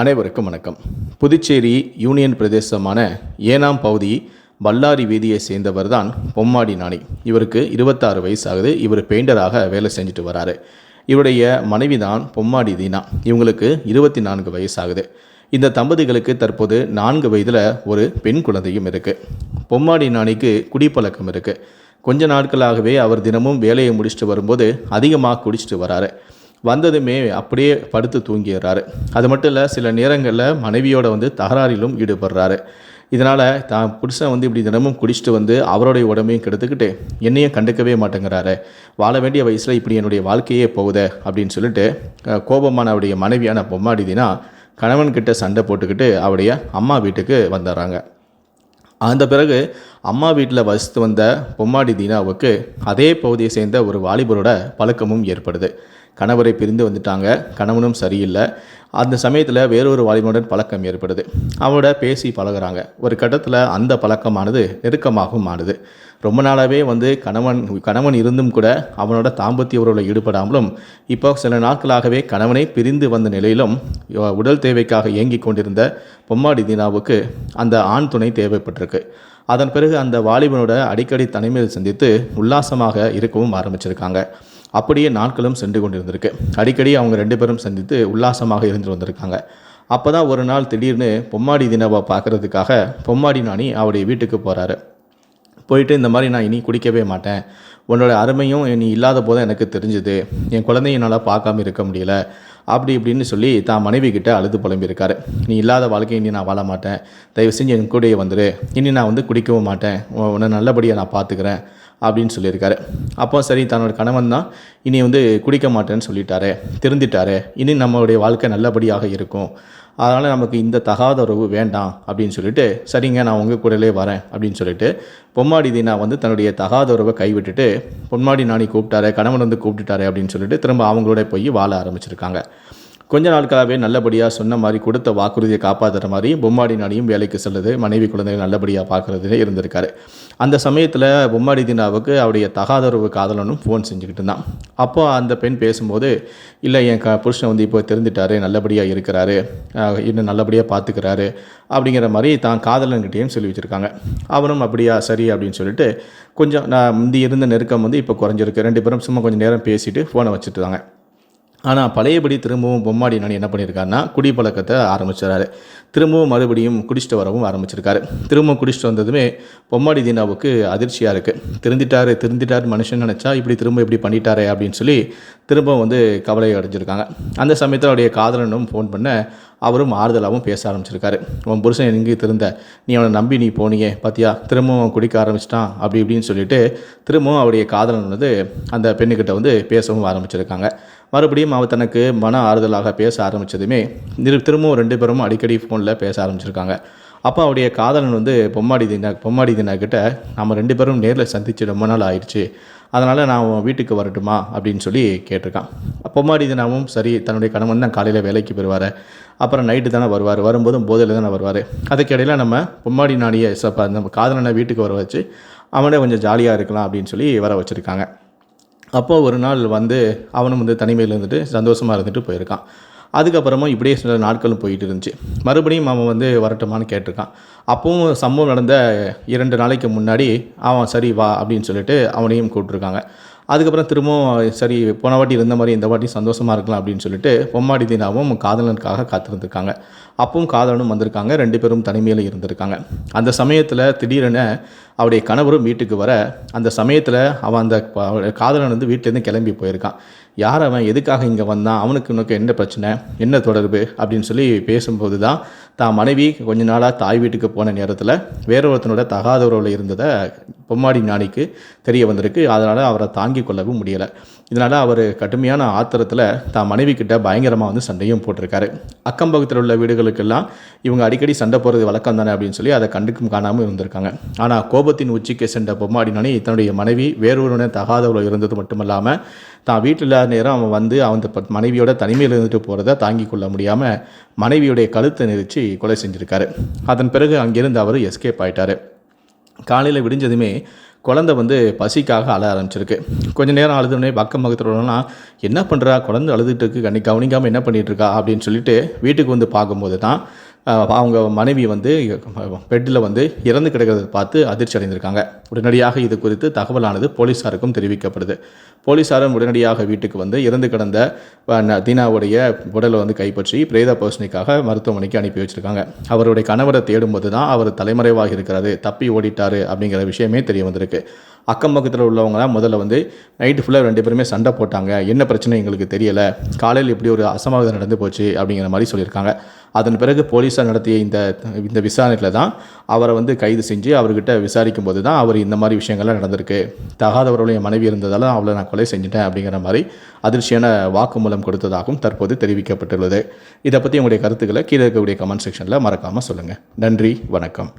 அனைவருக்கும் வணக்கம். புதுச்சேரி யூனியன் பிரதேசமான ஏனாம் பகுதி பல்லாரி வீதியை சேர்ந்தவர் தான் பொம்மாடி நாணி. இவருக்கு இருபத்தாறு வயசு ஆகுது இவர் பெயிண்டராக வேலை செஞ்சுட்டு வராரு. இவருடைய மனைவி தான் பொம்மாடி தீனா. இவங்களுக்கு இருபத்தி நான்கு வயசு ஆகுது இந்த தம்பதிகளுக்கு தற்போது நான்கு வயதில் ஒரு பெண் குழந்தையும் இருக்குது பொம்மாடி நாணிக்கு குடிப்பழக்கம் இருக்குது கொஞ்ச நாட்களாகவே அவர் தினமும் வேலையை முடிச்சுட்டு வரும்போது அதிகமாக குடிச்சிட்டு வராரு. வந்ததுமே அப்படியே படுத்து தூங்கிடுறாரு. அது மட்டும் இல்லை சில நேரங்களில் மனைவியோட வந்து தகராறிலும் ஈடுபடுறாரு. இதனால் தான் புருஷன் வந்து இப்படி தினமும் குடிச்சிட்டு வந்து அவருடைய உடம்பையும் கெடுத்துக்கிட்டு என்னையும் கண்டுக்கவே மாட்டேங்கிறாரு. வாழ வேண்டிய வயசில் இப்படி என்னுடைய வாழ்க்கையே போகுதே அப்படின்னு சொல்லிட்டு கோபமான அவருடைய மனைவியான பொம்மாடிதினா கணவன்கிட்ட சண்டை போட்டுக்கிட்டு அவருடைய அம்மா வீட்டுக்கு வந்துடுறாங்க. அந்த பிறகு அம்மா வீட்டில் வசித்து வந்த பொம்மாடி தீனாவுக்கு அதே பகுதியை சேர்ந்த ஒரு வாலிபரோட பழக்கமும் ஏற்படுது. கணவரை பிரிந்து வந்துட்டாங்க. கணவனும் சரியில்லை. அந்த சமயத்தில் வேறொரு வாலிபனுடன் பழக்கம் ஏற்படுது. அவனோட பேசி பழகுறாங்க. ஒரு கட்டத்தில் அந்த பழக்கமானது நெருக்கமாகவும் ஆனது. ரொம்ப நாளாகவே வந்து கணவன் கணவன் இருந்தும் கூட அவனோட தாம்பத்திய உறவில் ஈடுபடாமலும் இப்போ சில நாட்களாகவே கணவனை பிரிந்து வந்த நிலையிலும் உடல் தேவைக்காக இயங்கிக் கொண்டிருந்த பொம்மாடி தீனாவுக்கு அந்த ஆண் துணை தேவைப்பட்டிருக்கு. அதன் பிறகு அந்த வாலிபனோட அடிக்கடி தனிமையில் சந்தித்து உல்லாசமாக இருக்கவும் ஆரம்பிச்சிருக்காங்க. அப்படியே நாட்களும் சென்று கொண்டிருந்திருக்கு. அடிக்கடி அவங்க ரெண்டு பேரும் சந்தித்து உல்லாசமாக இருந்து வந்திருக்காங்க. அப்போ தான் ஒரு நாள் திடீர்னு பொம்மாடி தினவை பார்க்கறதுக்காக பொம்மாடி நாணி அவருடைய வீட்டுக்கு போகிறாரு போயிட்டு இந்த மாதிரி நான் இனி குடிக்கவே மாட்டேன். உன்னோட அருமையும் நீ இல்லாத போது எனக்கு தெரிஞ்சுது. என் குழந்தைய என்னால் பார்க்காம இருக்க முடியல. அப்படி இப்படின்னு சொல்லி தான் மனைவி கிட்ட அழுது புலம்பியிருக்காரு. நீ இல்லாத வாழ்க்கையை இனி நான் வாழ மாட்டேன். தயவு செஞ்சு என் கூடயே வந்துடு இனி நான் வந்து குடிக்கவும் மாட்டேன். உன்னை நல்லபடியாக நான் பார்த்துக்கிறேன் அப்படின்னு சொல்லியிருக்காரு. அப்போ சரி தன்னோட கணவன் தான் இனி வந்து குடிக்க மாட்டேன்னு சொல்லிட்டாரு. திருந்திட்டாரு. இனி நம்மளுடைய வாழ்க்கை நல்லபடியாக இருக்கும். அதனால் நமக்கு இந்த தகாத உறவு வேண்டாம் அப்படின்னு சொல்லிட்டு சரிங்க நான் உங்கள் கூடலே வரேன் அப்படின்னு சொல்லிட்டு பொம்மாடி தீனா வந்து தன்னுடைய தகாத உறவை கைவிட்டுட்டு பொம்மாடி நாணி கூப்பிட்டாரு கணவன் வந்து கூப்பிட்டுட்டாரு அப்படின்னு சொல்லிட்டு திரும்ப அவங்களோட போய் வாழ ஆரம்பிச்சிருக்காங்க. கொஞ்ச நாட்களாகவே நல்லபடியாக சொன்ன மாதிரி கொடுத்த வாக்குறுதியை காப்பாற்றுற மாதிரி பொம்மாடி நாடியும் வேலைக்கு செல்லுது மனைவி குழந்தைகள் நல்லபடியாக பார்க்குறதுலே இருந்திருக்காரு. அந்த சமயத்தில் பொம்மாடி தினாவுக்கு அவருடைய தகாதரவு காதலனும் ஃபோன் செஞ்சுக்கிட்டு இருந்தான். அப்போ அந்த பெண் பேசும்போது இல்லை என் க புருஷன் வந்து இப்போ தெரிஞ்சிட்டாரு நல்லபடியாக இருக்கிறாரு இன்னும் நல்லபடியாக பார்த்துக்கிறாரு அப்படிங்கிற மாதிரி தான் காதலன்கிட்டேயும் சொல்லி வச்சுருக்காங்க. அவனும் அப்படியா சரி அப்படின்னு சொல்லிட்டு கொஞ்சம் நான் முந்தி இருந்த நெருக்கம் வந்து இப்போ குறைஞ்சிருக்கு. ரெண்டு பேரும் சும்மா கொஞ்சம் நேரம் பேசிட்டு ஃபோனை வச்சுட்டுருந்தாங்க ஆனால் பழையபடி திரும்பவும் பொம்மாடி நாணி என்ன பண்ணியிருக்காருன்னா குடிப்பழக்கத்தை ஆரம்பிச்சிடறாரு. திரும்பவும் மறுபடியும் குடிச்சிட்டு வரவும் ஆரம்பிச்சிருக்காரு. திரும்பவும் குடிச்சிட்டு வந்ததுமே பொம்மாடி தீனாவுக்கு அதிர்ச்சியாக இருக்குது திருந்திட்டாரு திருந்திட்டார் மனுஷன் நினச்சா இப்படி திரும்ப இப்படி பண்ணிட்டாரே அப்படின்னு சொல்லி திரும்பவும் வந்து கவலை அடைஞ்சிருக்காங்க. அந்த சமயத்தில் அவருடைய காதலனும் ஃபோன் பண்ண அவரும் ஆறுதலாகவும் பேச ஆரம்பிச்சிருக்காரு. உன் புருஷன் எங்கே திருந்த? நீ அவனை நம்பி நீ போனியே. பார்த்தியா திரும்பவும் குடிக்க ஆரம்பிச்சிட்டான். அப்படி இப்படின்னு சொல்லிட்டு திரும்பவும் அவருடைய காதலன் வந்து அந்த பெண்ணுக்கிட்ட வந்து பேசவும் ஆரம்பிச்சிருக்காங்க. மறுபடியும் அவள் தனக்கு மன ஆறுதலாக பேச ஆரம்பித்ததுமே திரும்பவும் ரெண்டு பேரும் அடிக்கடி ஃபோனில் பேச ஆரம்பிச்சிருக்காங்க. அப்போ அவருடைய காதலன் வந்து பொம்மாடி தினா பொம்மாடி தினா கிட்ட நம்ம ரெண்டு பேரும் நேரில் சந்திச்சு ரொம்ப நாள் ஆயிடுச்சு. அதனால் நான் உன் வீட்டுக்கு வரட்டுமா? அப்படின்னு சொல்லி கேட்டிருக்கான். பொம்மாடி தினாவும் சரி தன்னுடைய கணவன் தான் காலையில் வேலைக்கு போயிடுவார் அப்புறம் நைட்டு தானே வருவார். வரும்போதும் போதையில் தானே வருவார். அதுக்கிடையில் நம்ம பொம்மாடி நாடியை சப்ப நம்ம காதலனை வீட்டுக்கு வர வச்சு அவனே கொஞ்சம் ஜாலியாக இருக்கலாம் அப்படின்னு சொல்லி வர வச்சுருக்காங்க. அப்போது ஒரு நாள் வந்து அவனும் வந்து தனிமையில் இருந்துட்டு சந்தோஷமாக இருந்துட்டு போயிருக்கான். அதுக்கப்புறமா இப்படியே சில நாட்களும் போயிட்டு இருந்துச்சு. மறுபடியும் அவன் வந்து வரட்டுமான்னு கேட்டிருக்கான். அப்பவும் சம்பவம் நடந்த இரண்டு நாளைக்கு முன்னாடி அவன் சரி வா அப்படின்னு சொல்லிட்டு அவனையும் கூப்பிட்ருக்காங்க அதுக்கப்புறம் திரும்பவும் சரி போன வாட்டி இருந்த மாதிரி இந்த வாட்டி சந்தோஷமாக இருக்கலாம் அப்படின்னு சொல்லிட்டு பொம்மாடி தினாவும் காதலனுக்காக காத்திருந்துருக்காங்க. அப்பவும் காதலனும் வந்திருக்காங்க. ரெண்டு பேரும் தனிமையில் இருந்திருக்காங்க. அந்த சமயத்தில் திடீரென அவருடைய கணவரும் வீட்டுக்கு வர அந்த சமயத்தில் அவன் அந்த காதலன் வந்து வீட்டிலேருந்து கிளம்பி போயிருக்கான். யார் அவன்? எதுக்காக இங்கே வந்தான்? அவனுக்கு உனக்கு என்ன பிரச்சனை? என்ன தொடர்பு? அப்படின்னு சொல்லி பேசும்போது தான் தான் மனைவி கொஞ்ச நாளாக தாய் வீட்டுக்கு போன நேரத்தில் வேற ஒருத்தனோட தகாத உறவில் இருந்ததை பொம்மாடி ஞானிக்கு தெரிய வந்திருக்கு. அதனால் அவரை தாங்கிக் கொள்ளவும் முடியலை. இதனால் அவர் கடுமையான ஆத்திரத்தில் தான் மனைவி கிட்ட பயங்கரமாக வந்து சண்டையும் போட்டிருக்காரு. அக்கம் பக்கத்தில் உள்ள வீடுகளுக்கெல்லாம் இவங்க அடிக்கடி சண்டை போகிறது வழக்கம் தானே அப்படின்னு சொல்லி அதை கண்டுக்கும் காணாமல் இருந்திருக்காங்க. ஆனால் கோபத்தின் உச்சிக்கு சென்ற பொம்மாடினானே தன்னுடைய மனைவி வேறொருவன தகாதவளோ இருந்தது மட்டுமல்லாமல் தான் வீட்டில் இல்லாத நேரம் அவன் வந்து அவன் மனைவியோட தனிமையில் இருந்துட்டு போகிறத தாங்கிக் கொள்ள முடியாமல் மனைவியுடைய கழுத்தை நெரிச்சு கொலை செஞ்சிருக்காரு. அதன் பிறகு அங்கிருந்து அவர் எஸ்கேப் ஆயிட்டாரு. காலையில் விடிஞ்சதுமே குழந்தை வந்து பசிக்காக அழ ஆரம்பிச்சிருக்கு. கொஞ்சம் நேரம் அழுதுனே பக்கம் பக்கத்துலலாம் என்ன பண்ணுறா குழந்தை அழுதுட்டு இருக்கு. கண்ணி கவனிக்காமல் என்ன பண்ணிகிட்ருக்கா அப்படின்னு சொல்லிட்டு வீட்டுக்கு வந்து பார்க்கும்போது தான் அவங்க மனைவி வந்து பெட்டில் வந்து இறந்து கிடக்கிறத பார்த்து அதிர்ச்சி அடைந்திருக்காங்க. உடனடியாக இது குறித்து தகவலானது போலீஸாருக்கும் தெரிவிக்கப்படுது. போலீஸாரும் உடனடியாக வீட்டுக்கு வந்து இறந்து கிடந்த ந- தீனாவுடைய உடலை வந்து கைப்பற்றி பிரேத பரிசனைக்காக மருத்துவமனைக்கு அனுப்பி வச்சிருக்காங்க. அவருடைய கணவரை தேடும்போது தான் அவர் தலைமறைவாக இருக்கிறாரு. தப்பி ஓடிட்டாரு அப்படிங்கிற விஷயமே தெரிய வந்திருக்கு. அக்கம் பக்கத்தில் உள்ளவங்கலாம் முதல்ல வந்து நைட்டு ஃபுல்லாக ரெண்டு பேருமே சண்டை போட்டாங்க. என்ன பிரச்சனை எங்களுக்கு தெரியலை. காலையில் இப்படி ஒரு அசம்பாவிதம் நடந்து போச்சு அப்படிங்கிற மாதிரி சொல்லியிருக்காங்க. அதன் பிறகு போலீஸார் நடத்திய இந்த இந்த விசாரணையில் தான் அவரை வந்து கைது செஞ்சு அவர்கிட்ட விசாரிக்கும் போது தான் அவர் இந்த மாதிரி விஷயங்கள்லாம் நடந்திருக்கு. தகாதவர்களுடைய மனைவி இருந்ததால் அவளை நான் கொலை செஞ்சுட்டேன் அப்படிங்கிற மாதிரி அதிர்ச்சியான வாக்குமூலம் கொடுத்ததாகவும் தற்போது தெரிவிக்கப்பட்டுள்ளது. இதை பற்றி உங்களுடைய கருத்துக்களை கீழே இருக்கக்கூடிய கமெண்ட் செக்ஷனில் மறக்காமல் சொல்லுங்கள் நன்றி வணக்கம்.